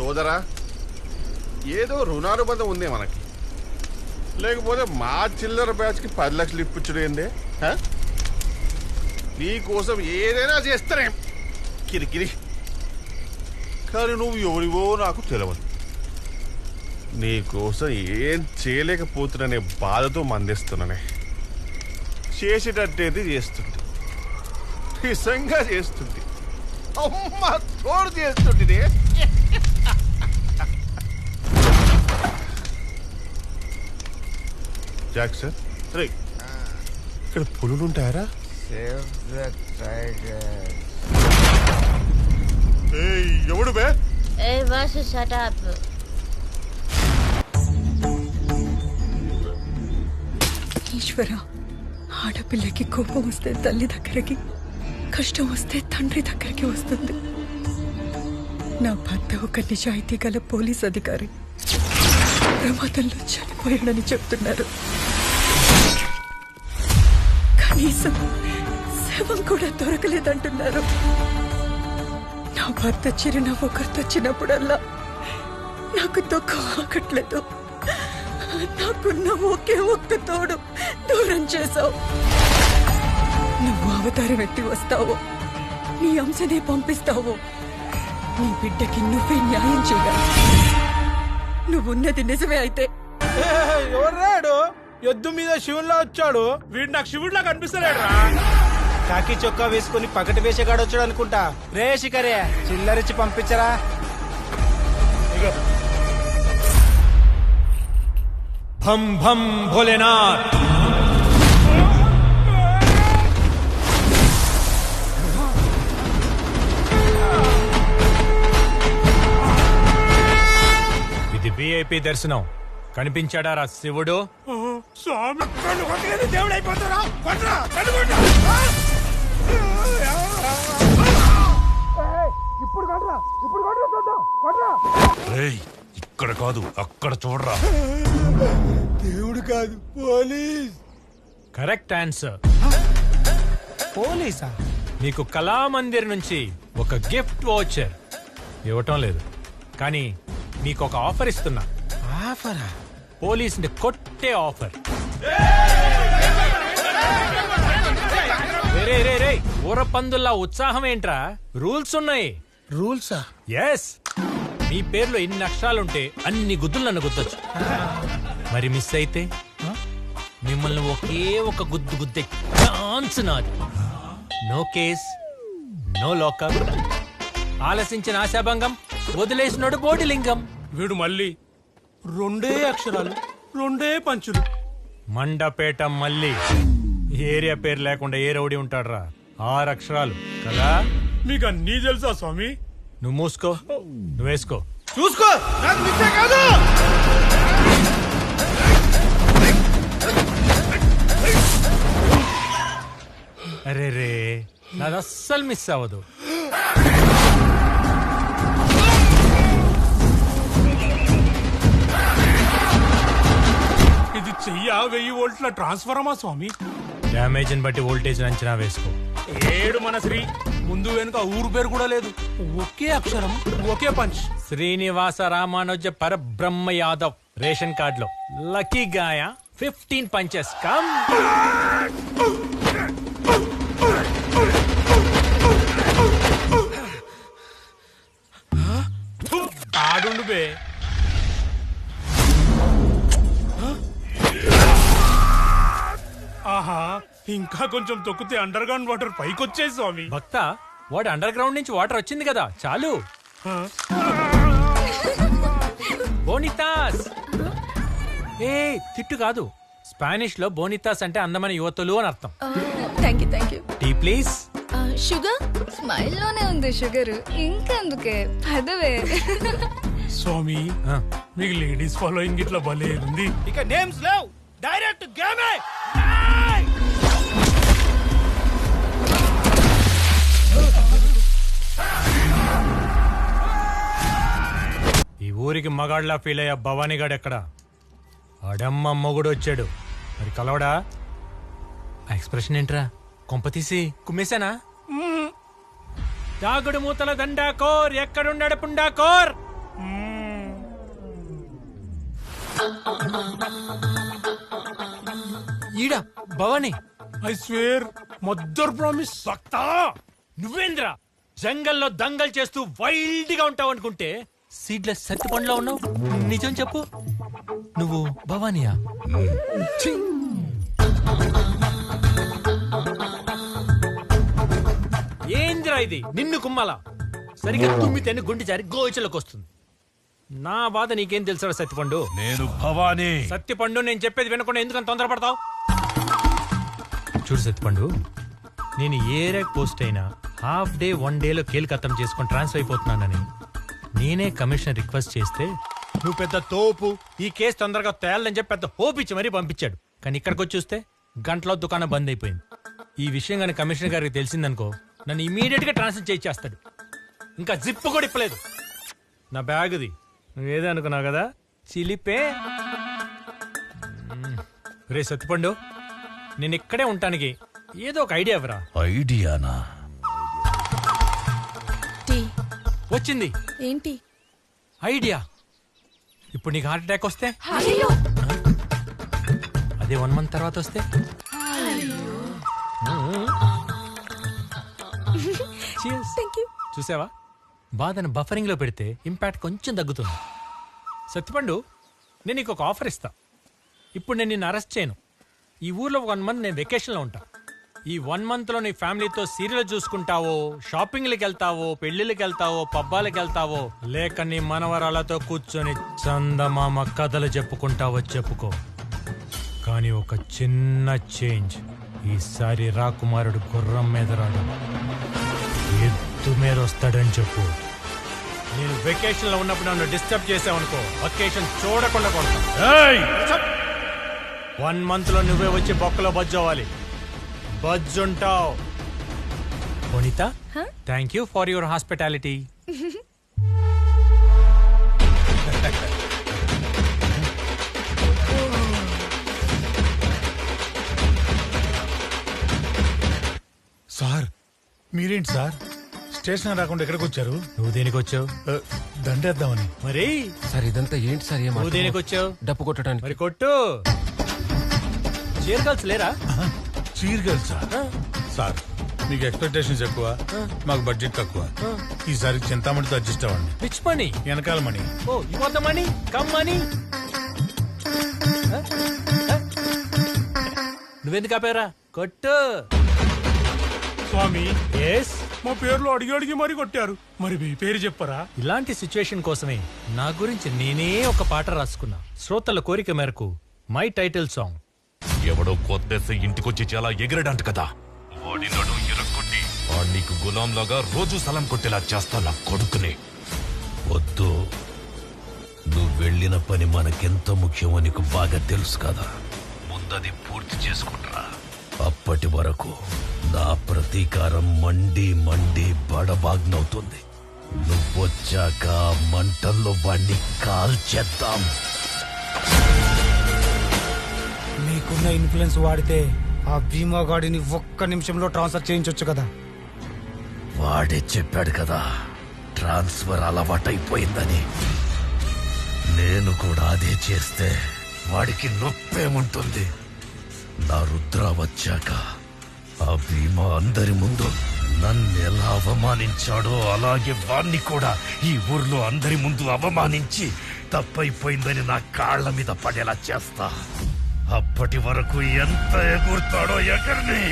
సోదరా ఏదో రుణానుబంధం ఉంది మనకి. లేకపోతే మా చిల్లర బ్యాచ్కి పది లక్షలు ఇప్పించడం ఏందే? నీకోసం ఏదైనా చేస్తానే. కిరికిరి. కానీ నువ్వు ఎవరివో నాకు తెలియదు నీకోసం ఏం చేయలేకపోతున్నానే బాధతో మందిస్తున్నానే. చేసేటట్టేది చేస్తుంది. నిజంగా చేస్తుంది. అమ్మ తోడు చేస్తుంది జాక్సన్? రే. ఇక్కడ పులులు ఉంటాయరా. ఏయ్, ఎవడు బే? Vasu, shut up. ఈశ్వర ఆడపిల్లకి కోపం వస్తే తల్లి దగ్గరికి కష్టం వస్తే తండ్రి దగ్గరికి వస్తుంది. నా భర్త ఒక నిజాయితీ గల పోలీస్ అధికారి. ప్రమాదంలో చనిపోయాడని చెప్తున్నారు. కనీసం శవం కూడా దొరకలేదంటున్నారు. నా భర్త చిరునవ్వు గుర్తొచ్చినప్పుడల్లా నాకు దుఃఖం ఆగట్లేదు. నాకున్న ఒకే ఒక్క తోడు దూరం చేశావు. నువ్వు అవతారం ఎత్తి వస్తావు. నీ అంశనే పంపిస్తావు. నీ బిడ్డకి నువ్వే న్యాయం చేయాలి. నువ్వున్నది నిజమే అయితే. ఎవర్రాడు ఎద్దు మీద శివునిలా వచ్చాడు. వీడు నాకు శివుడిలా కనిపిస్తలేడు కాకి చొక్కా వేసుకుని పకటి వేసేగాడు వచ్చాడు అనుకుంటా. రే శిఖరే చిల్లరిచ్చి పంపించరా. భం భం భోలేనాథ్. ఇది విఐపి దర్శనం. కనిపించాడా రా శివుడు స్వామి కొట్టగానే దేవుడు అయిపోతారా కొట్టరా కళ్ళు కొట్టు. ఆ! ఇప్పుడు కొట్టరా ఇప్పుడు కొట్టరా చూద్దాం కొట్టరా. ఏయ్, ఇక్కడ కాదు అక్కడ చూడరా. దేవుడు కాదు పోలీస్. Correct answer. పోలీసా? నీకు కళామందిర్ నుంచి ఒక గిఫ్ట్ వాచర్. ఇవ్వటం లేదు. కానీ మీకు ఒక ఆఫర్ ఇస్తున్నా. ఆఫరా? పోలీసుని కొట్టే ఆఫర్. రే, రే రే రే ఊర పందుల్లా ఉత్సాహం ఏంట్రా? రూల్స్ ఉన్నాయి. రూల్సా? ఎస్ మీ పేర్లో ఎన్ని అక్షరాలుంటే అన్ని గుద్దులు నన్ను గుద్దొచ్చు. మరి మిస్ అయితే? మిమ్మల్ని ఒకే ఒక గుద్దు గుద్దే ఛాన్స్ నాది. నో కేస్ నో లోకం ఆలసించిన ఆశాభంగం వదిలేసినోడు బోడిలింగం. వీడు మళ్ళీ రెండే అక్షరాలు రెండే పంచులు. మండపేట మళ్ళీ ఏరియా పేరు లేకుండా ఏ రౌడీ ఉంటాడ్రా? ఆరు అక్షరాలు కదా? మీకు అన్నీ తెలుసా స్వామి? నువ్వు మూసుకో నువ్వు వేసుకో. చూసుకో! నాకు మిస్సే కాదు! అరే రే నాది అస్సలు మిస్ అవ్వదు. చెయ్య వెయ్యి వోల్ట్ల ట్రాన్స్ఫరమా స్వామి? డ్యామేజ్ బట్టి వోల్టేజ్ అంచనా వేసుకో. ఏడు మన శ్రీ ముందు వెనుక ఊరు పేరు కూడా లేదు. ఒకే అక్షరం ఒకే పంచ్. శ్రీనివాస రామానుజ పరబ్రహ్మ యాదవ్ రేషన్ కార్డులో. లక్కీ గాయ ఫిఫ్టీన్ పంచెస్. కమ్. ఆడుండు బే. ఆహా ఇంకా కొంచెం తొక్కితే అండర్ గ్రౌండ్ వాటర్ పైకొచ్చేది స్వామి. భక్త వాడు అండర్ గ్రౌండ్ నుంచి వాటర్ వచ్చింది కదా చాలు. బోనితాస్! ఏ తిట్టు కాదు. స్పానిష్లో బోనితాస్ అంటే అందమైన యువతులు అని అర్థం. Thank you thank you tea please. Sugar? స్మైల్లోనే ఉంది షుగర్. ఇంకెందుకే? పదవే. స్వామి మీకు లేడీస్ ఫాలోయింగ్ ఇట్లా భలే ఉంది. ఇక నేమ్స్ లేవు. డైరెక్ట్ గేమే ఊరికి మగాళ్ళ ఫీల్ అయ్యా భవానీగాడు ఎక్కడ? అడమ్మ మొగుడు వచ్చాడు. మరి కలవడా? ఆ ఎక్స్ప్రెషన్ ఏంట్రా? కొంప తీసి కుమ్మేశానా? దాగుడు మూతల దండాకోర్ ఎక్కడున్నాడు పుండాకోర్ ఈడ Bhavani. I swear mother promise. నువ్వేంద్ర? జంగల్లో దంగల్ చేస్తూ వైల్డ్గా ఉంటావు అనుకుంటే సీడ్లెస్ సత్తి పండ్లో ఉన్నావు? నిజం చెప్పు. నువ్వు భవానియా? ఛీ! ఏంద్రా ఇది? నిన్ను కుమ్మలా? సరిగ్గా తుమ్మితేనే గుండె జారి గోచలకు వస్తుంది నా బాధ నీకేం తెలుసా సత్తిపండు? నేను భవానీ. సత్యపండు నేను చెప్పేది వినకుండా ఎందుకని తొందరపడతావు? చూడు సత్యపండు నేను ఏ ర్యాక్ పోస్ట్ అయినా హాఫ్ డే వన్ డేలో కేల్కత్తం చేసుకొని ట్రాన్స్ఫర్ అయిపోతున్నానని నేనే కమిషనర్ రిక్వెస్ట్ చేస్తే నువ్వు పెద్ద తోపు. ఈ కేసు తొందరగా తేలని చెప్పి పెద్ద హోప్ ఇచ్చి మరీ పంపించాడు. కానీ ఇక్కడికి వచ్చి చూస్తే గంటలో దుకాణం బంద్ అయిపోయింది. ఈ విషయం కానీ కమిషనర్ గారికి తెలిసిందనుకో నన్ను ఇమీడియట్గా ట్రాన్స్ఫర్ చేయించేస్తాడు ఇంకా జిప్ కూడా ఇప్పలేదు. నా బ్యాగ్ది. నువ్వేదో అనుకున్నావు కదా? చిలిపే. రే సత్తిపండు నేను ఇక్కడే ఉంటానికి ఏదో ఒక ఐడియా ఇవ్వరా? ఐడియానా? వచ్చింది. ఏంటి? ఐడియా. ఇప్పుడు నీకు హార్ట్ అటాక్ వస్తే? అదే వన్ మంత్ తర్వాత వస్తే? చూసావా? బాధను బఫరింగ్లో పెడితే ఇంపాక్ట్ కొంచెం తగ్గుతుంది. సత్యపండు నేను నీకు ఒక ఆఫర్ ఇస్తా. ఇప్పుడు నేను నిన్ను అరెస్ట్ చేయను. ఈ ఊర్లో వన్ మంత్ నేను వెకేషన్లో ఉంటా. ఈ వన్ మంత్లో నీ ఫ్యామిలీతో సీరియల్ చూసుకుంటావో షాపింగ్లకు వెళ్తావో పెళ్ళిళ్ళకి వెళ్తావో పబ్బాలకు వెళ్తావో లేక నీ మనవరాలతో కూర్చొని చందమామ కథలు చెప్పుకుంటావో చెప్పుకో. కానీ ఒక చిన్న చేంజ్. ఈసారి రాకుమారుడు గుర్రం మీద రాడు ఎత్తు మీద వస్తాడని చెప్పు. నేను వెకేషన్లో ఉన్నప్పుడు నన్ను డిస్టర్బ్ చేసావనుకో వెకేషన్ చూడకుండా కొడతా వన్ మంత్లో నువ్వే వచ్చి బొక్కలో బజ్జు అవ్వాలి బజ్జుంటావు. Vanitha thank you for your hospitality sir మీరేంటి సార్? స్టేషన్ రాకుండా ఎక్కడికి వచ్చారు నువ్వు దేనికి వచ్చావు దండేద్దామని. మరి! సార్ ఇదంతా ఏంటి సార్ ఏం నువ్వు దేనికి వచ్చావు డప్పు కొట్టడానికి. మరి కొట్టు! చీరకాల్స్ లేరా? చీరగలు సార్. సార్ మీకు ఎక్స్పెక్టేషన్స్ ఎక్కువ మాకు బడ్జెట్ తక్కువ. ఈసారి చింతామణితో అడ్జస్ట్ అవ్వండి. పిచ్ మనీ వెనకాల Mani oh you want the money come money నువ్వెందుకు ఆపారా కొట్టు. స్వామి. ఎస్ మా పేర్లు అడిగి అడిగి మరీ కొట్టారు. మరి మీ పేరు చెప్పరా? ఇలాంటి సిచ్యువేషన్ కోసమే నా గురించి నేనే ఒక పాట రాసుకున్నా. శ్రోతల కోరిక మేరకు మై టైటిల్ సాంగ్ ఎవడో కొత్తేస్తే ఇంటికొచ్చి చాలా ఎగిరడంట కదా. వాడి నడు వాడు నీకు గులాంలాగా రోజు సలం కొట్టేలా చేస్తా నా కొడుకుని. వద్దు. నువ్వు వెళ్ళిన పని మనకెంత ముఖ్యమో నీకు బాగా తెలుసు కదా. ముందది పూర్తి చేసుకుంటా అప్పటి వరకు నా ప్రతీకారం మండి మండి బడబాగ్నవుతుంది. నువ్వొచ్చాక మంటల్లో వాణ్ణి కాల్చేద్దాం. నీకున్న ఇన్ఫ్లుయెన్స్ వాడితే ఆ బీమా గాడిని ఒక్క నిమిషంలో ట్రాన్స్ఫర్ చేయించొచ్చు కదా. వాడే చెప్పాడు కదా ట్రాన్స్ఫర్ అలవాటైపోయిందని. నేను కూడా అదే చేస్తే వాడికి నొప్పేముంటుంది? నా రుద్ర వచ్చాక ఆ భీమా అందరి ముందు నన్ను ఎలా అవమానించాడో అలాగే వాణ్ణి కూడా ఈ ఊర్లో అందరి ముందు అవమానించి తప్పైపోయిందని నా కాళ్ళ మీద పడేలా చేస్తా. అప్పటి వరకు ఎంత ఎగురుతాడో ఎగర్ని.